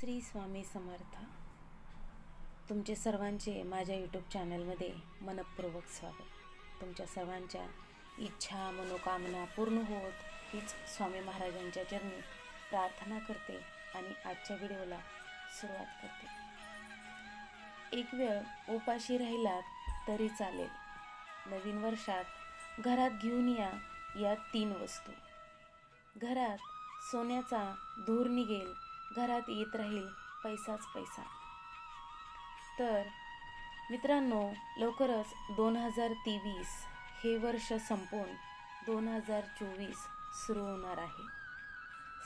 श्री स्वामी समर्थ. तुमचे सर्वांचे माझ्या यूट्यूब चॅनलमध्ये मनपूर्वक स्वागत. तुमच्या सर्वांच्या इच्छा मनोकामना पूर्ण होत हीच स्वामी महाराजांच्या चरणी प्रार्थना करते आणि आजच्या व्हिडिओला सुरुवात करते. एक वेळ उपाशी राहिलात तरी चालेल. नवीन वर्षात घरात घेऊन या या तीन वस्तू. घरात सोन्याचा धूर निघेल घरात येत राहील पैसाच पैसा. तर मित्रांनो लवकरच दोन हजार तेवीस हे वर्ष संपून दोन हजार चोवीस सुरू होणार आहे.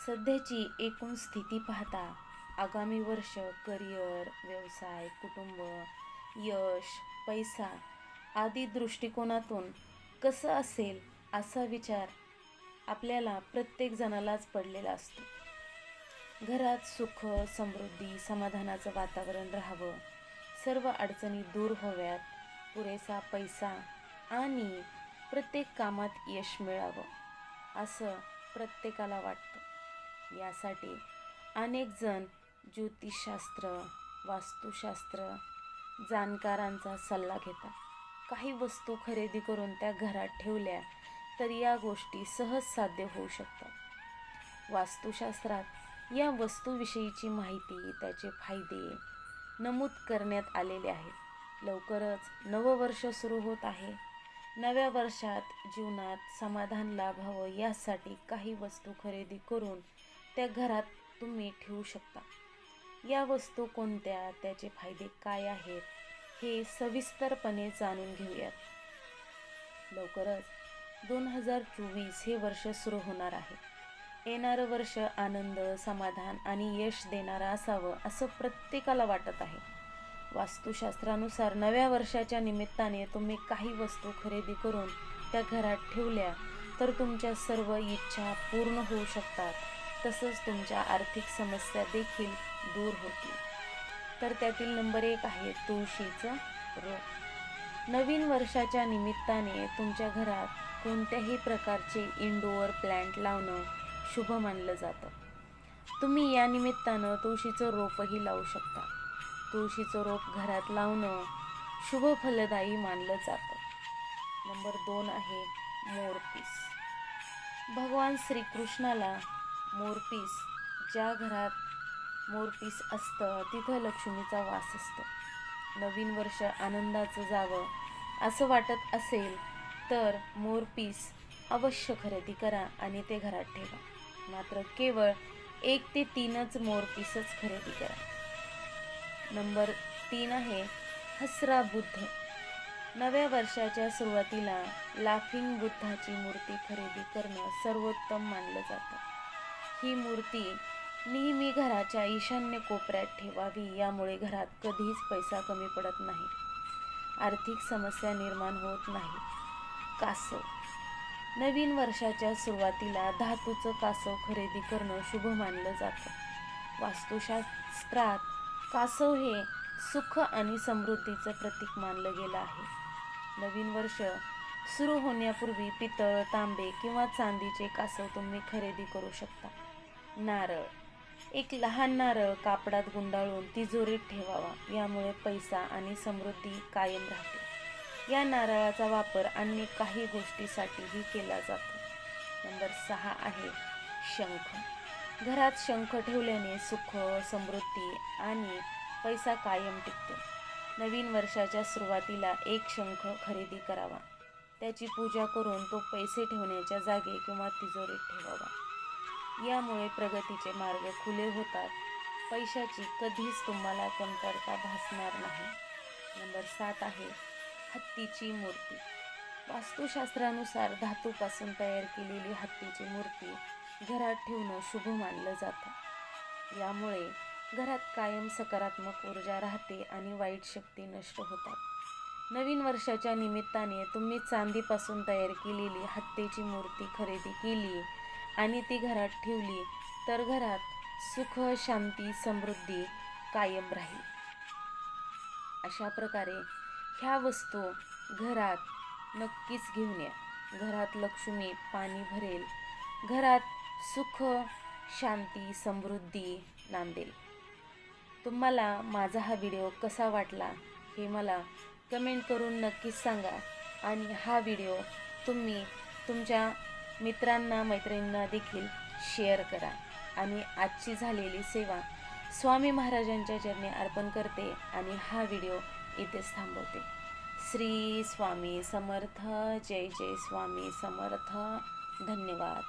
सध्याची एकूण स्थिती पाहता आगामी वर्ष करिअर व्यवसाय कुटुंब यश पैसा आदी दृष्टिकोनातून कसं असेल असा विचार आपल्याला प्रत्येक जणालाच पडलेला असतो. घरात सुख समृद्धी समाधानाचं वातावरण राहावं. सर्व अडचणी दूर व्हाव्यात. पुरेसा पैसा आणि प्रत्येक कामात यश मिळावं असं प्रत्येकाला वाटतं. यासाठी अनेक जण ज्योतिषशास्त्र वास्तुशास्त्र जाणकारांचा सल्ला घेतात. काही वस्तू खरेदी करून त्या घरात ठेवल्या तर या गोष्टी सहज साध्य होऊ शकतात. वास्तुशास्त्रात या वस्तूविषयीची माहिती त्याचे फायदे नमूद करण्यात आलेले आहेत. लवकरच नववर्ष सुरू होत आहे. नव्या वर्षात जीवनात समाधान लाभावं यासाठी काही वस्तू खरेदी करून त्या घरात तुम्ही ठेवू शकता. या वस्तू कोणत्या? त्याचे फायदे काय आहेत? हे सविस्तरपणे जाणून घेऊयात. लवकरच दोन हजार चोवीस हे वर्ष सुरू होणार आहे. येणारं वर्ष आनंद समाधान आणि यश देणारं असावं असं प्रत्येकाला वाटत आहे. वास्तुशास्त्रानुसार नव्या वर्षाच्या निमित्ताने तुम्ही काही वस्तू खरेदी करून त्या घरात ठेवल्या तर तुमच्या सर्व इच्छा पूर्ण होऊ शकतात. तसंच तुमच्या आर्थिक समस्या देखील दूर होतील. तर त्यातील नंबर एक आहे तुळशीचं रोप. नवीन वर्षाच्या निमित्ताने तुमच्या घरात कोणत्याही प्रकारचे इंडोअर प्लॅन्ट लावणं शुभ मानलं जातं. तुम्ही या निमित्तानं तुळशीचं रोपही लावू शकता. तुळशीचं रोप घरात लावणं शुभ फलदायी मानलं जातं. नंबर दोन आहे मोरपीस. भगवान श्रीकृष्णाला मोरपीस ज्या घरात मोरपीस असतं तिथं लक्ष्मीचा वास असतो. नवीन वर्ष आनंदाचं जावं असं वाटत असेल तर मोरपीस अवश्य खरेदी करा आणि ते घरात ठेवा. मात्र केवळ एक ते तीनच मोरपीसच खरेदी करा. नंबर तीन आहे हसरा बुद्ध. नव्या वर्षाच्या सुरुवातीला लाफिंग बुद्धाची मूर्ती खरेदी करणं सर्वोत्तम मानलं जातं. ही मूर्ती नेहमी घराच्या ईशान्य कोपऱ्यात ठेवावी यामुळे घरात कधीच पैसा कमी पडत नाही. आर्थिक समस्या निर्माण होत नाही. कासव नवीन वर्षाच्या सुरुवातीला धातूचं कासव खरेदी करणं शुभ मानलं जातं. वास्तुशास्त्रात कासव हे सुख आणि समृद्धीचं प्रतीक मानलं गेलं आहे. नवीन वर्ष सुरू होण्यापूर्वी पितळ तांबे किंवा चांदीचे कासव तुम्ही खरेदी करू शकता. नारळ. एक लहान नारळ कापडात गुंडाळून तिजोरीत ठेवावा. यामुळे पैसा आणि समृद्धी कायम राहते. या नारळाचा वापर अन्य काही गोष्टीसाठीही केला जातो. नंबर सहा आहे शंख. घरात शंख ठेवल्याने सुख समृद्धी आणि पैसा कायम टिकतो. नवीन वर्षाच्या सुरुवातीला एक शंख खरेदी करावा. त्याची पूजा करून तो पैसे ठेवण्याच्या जागे किंवा तिजोरीत ठेवावा. यामुळे प्रगतीचे मार्ग खुले होतात. पैशाची कधीच तुम्हाला कमतरता भासणार नाही. नंबर सात आहे हत्तीची मूर्ती. वास्तुशास्त्रानुसार धातूपासून तयार केलेली हत्तीची मूर्ती घरात ठेवणं शुभ मानलं जातं. यामुळे घरात कायम सकारात्मक ऊर्जा राहते आणि वाईट शक्ती नष्ट होतात. नवीन वर्षाच्या निमित्ताने तुम्ही चांदीपासून तयार केलेली हत्तीची मूर्ती खरेदी केली आणि ती घरात ठेवली तर घरात सुख शांती समृद्धी कायम राहील. अशा प्रकारे ह्या वस्तू घरात नक्कीच घेऊन या. घरात लक्ष्मी पाणी भरेल. घरात सुख शांती समृद्धी नांदेल. तुम्हाला माझा हा व्हिडिओ कसा वाटला हे मला कमेंट करून नक्कीच सांगा. आणि हा व्हिडिओ तुम्ही तुमच्या मित्रांना मैत्रिणींना देखील शेअर करा. आणि आजची झालेली सेवा स्वामी महाराजांच्या चरणी अर्पण करते. आणि हा व्हिडिओ इथेच थांबवते. श्री स्वामी समर्थ जय जय स्वामी समर्थ. धन्यवाद.